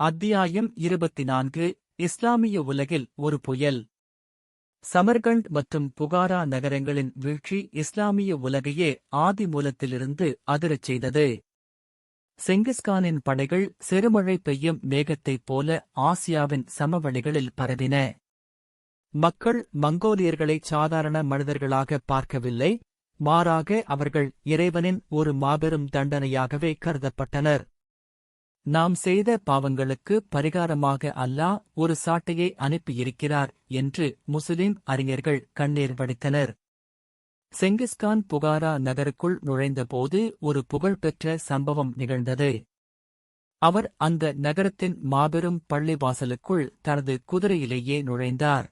அத்தியாயம் இருபத்தி நான்கு இஸ்லாமிய உலகில் ஒரு புயல். சமர்கண்ட் மற்றும் புகாரா நகரங்களின் வீழ்ச்சி இஸ்லாமிய உலகையே ஆதி மூலத்திலிருந்து அதிரச் செய்தது. செங்கிஸ்கானின் படைகள் சிறுமழை பெய்யும் மேகத்தைப் போல ஆசியாவின் சமவெளிகளில் பரவின. மக்கள் மங்கோலியர்களை சாதாரண மனிதர்களாக பார்க்கவில்லை. மாறாக அவர்கள் இறைவனின் ஒரு மாபெரும் தண்டனையாகவே கருதப்பட்டனர். நாம் செய்த பாவங்களுக்கு பரிகாரமாக அல்லாஹ் ஒரு சாட்டையை அனுப்பியிருக்கிறார் என்று முஸ்லிம் அறிஞர்கள் கண்ணீர் வடித்தனர். செங்கிஸ்கான் புகாரா நகருக்குள் நுழைந்தபோது ஒரு புகழ்பெற்ற சம்பவம் நிகழ்ந்தது. அவர் அந்த நகரத்தின் மாபெரும் பள்ளிவாசலுக்குள் தனது குதிரையிலேயே நுழைந்தார்.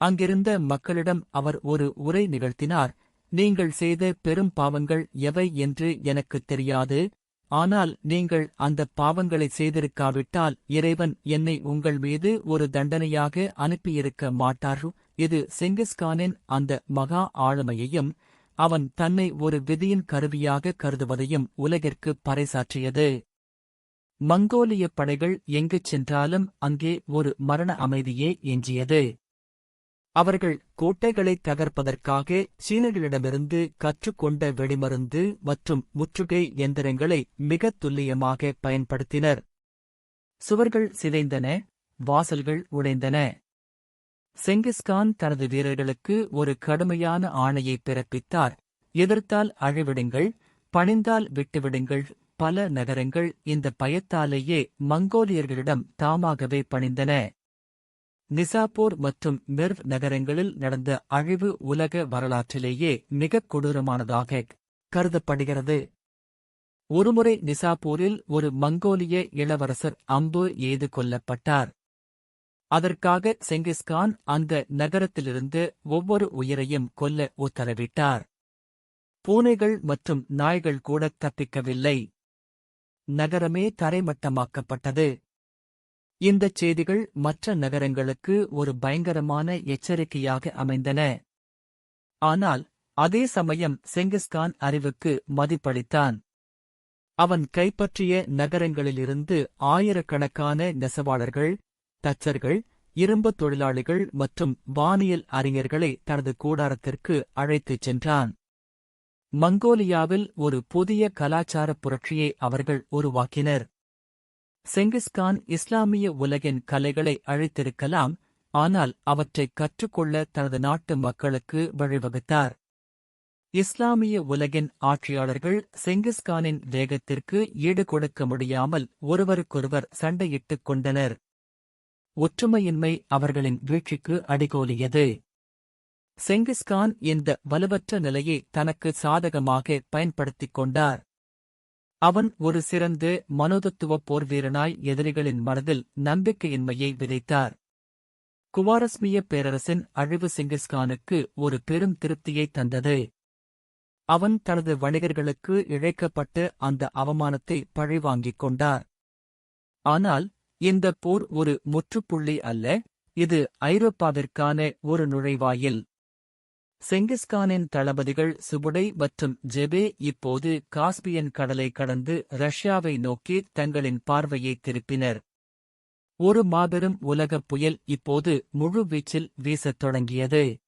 அங்கிருந்த மக்களிடம் அவர் ஒரு உரை நிகழ்த்தினார் நீங்கள் செய்த பெரும் பாவங்கள் எவை என்று எனக்குத் தெரியாது. ஆனால் நீங்கள் அந்த பாவங்களை செய்திருக்காவிட்டால் இறைவன் என்னை உங்கள் மீது ஒரு தண்டனையாக அனுப்பியிருக்க மாட்டார்? இது செங்கிஸ்கானின் அந்த மகா ஆளுமையையும் அவன் தன்னை ஒரு விதியின் கருவியாக கருதுவதையும் உலகிற்கு பறைசாற்றியது. மங்கோலிய படைகள் எங்கு சென்றாலும் அங்கே ஒரு மரண அமைதியே எஞ்சியது அவர்கள் கோட்டைகளை தகர்ப்பதற்காக சீனர்களிடமிருந்து கற்றுக்கொண்ட வெடிமருந்து மற்றும் முற்றுகை எந்திரங்களை மிகத் துல்லியமாக பயன்படுத்தினர். சுவர்கள் சிதைந்தன வாசல்கள் உடைந்தன. செங்கிஸ்கான் தனது வீரர்களுக்கு ஒரு கடுமையான ஆணையை பிறப்பித்தார். எதிர்த்தால் அழிவிடுங்கள் பணிந்தால் விட்டுவிடுங்கள் பல நகரங்கள் இந்த பயத்தாலேயே மங்கோலியர்களிடம் தாமாகவே பணிந்தன. நிசாப்பூர் மற்றும் மெர்வ் நகரங்களில் நடந்த அழிவு உலக வரலாற்றிலேயே மிகக் கொடூரமானதாக கருதப்படுகிறது. ஒருமுறை நிசாப்பூரில் ஒரு மங்கோலிய இளவரசர் அம்பு எய்து கொல்லப்பட்டார். அதற்காக செங்கிஸ்கான் அந்த நகரத்திலிருந்து ஒவ்வொரு உயிரையும் கொல்ல உத்தரவிட்டார். பூனைகள் மற்றும் நாய்கள் கூட தப்பிக்கவில்லை. நகரமே தரைமட்டமாக்கப்பட்டது. இந்தச் செய்திகள் மற்ற நகரங்களுக்கு ஒரு பயங்கரமான எச்சரிக்கையாக அமைந்தன. ஆனால் அதே சமயம் செங்கிஸ்கான் அறிவுக்கு மதிப்பளித்தான். அவன் கைப்பற்றிய நகரங்களிலிருந்து ஆயிரக்கணக்கான நெசவாளர்கள் தச்சர்கள் இரும்புத் தொழிலாளிகள் மற்றும் வானியல் அறிஞர்களை தனது கூடாரத்திற்கு அழைத்துச் சென்றான். மங்கோலியாவில் ஒரு புதிய கலாச்சாரப் புரட்சியை அவர்கள் உருவாக்கினர். செங்கிஸ்கான் இஸ்லாமிய உலகின் கலைகளை அழித்திருக்கலாம் ஆனால் அவற்றைக் கற்றுக்கொள்ள தனது நாட்டு மக்களுக்கு வழிவகுத்தார். இஸ்லாமிய உலகின் ஆட்சியாளர்கள் செங்கிஸ்கானின் வேகத்திற்கு ஈடு கொடுக்க முடியாமல் ஒருவருக்கொருவர் சண்டையிட்டுக் கொண்டனர். ஒற்றுமையின்மை அவர்களின் வீழ்ச்சிக்கு அடிகோலியது. செங்கிஸ்கான் இந்த வலுவற்ற நிலையை தனக்கு சாதகமாக பயன்படுத்திக் கொண்டார். அவன் ஒரு சிறந்த மனோதத்துவ போர்வீரனாய் எதிரிகளின் மனதில் நம்பிக்கையின்மையை விதைத்தார். குவாரஸ்மிய பேரரசின் அழிவு செங்கிஸ்கானுக்கு ஒரு பெரும் திருப்தியை தந்தது. அவன் தனது வணிகர்களுக்கு இழைக்கப்பட்டு அந்த அவமானத்தை பழிவாங்கிக் கொண்டார். ஆனால் இந்த போர் ஒரு முற்றுப்புள்ளி அல்ல இது ஐரோப்பாவிற்கான ஒரு நுழைவாயில். செங்கிஸ்கானின் தளபதிகள் சுபுடை மற்றும் ஜெபே இப்போது காஸ்பியன் கடலை கடந்து ரஷ்யாவை நோக்கி தங்களின் பார்வையை திருப்பினர். ஒரு மாபெரும் உலகப் புயல் இப்போது முழு வீச்சில் வீசத் தொடங்கியது.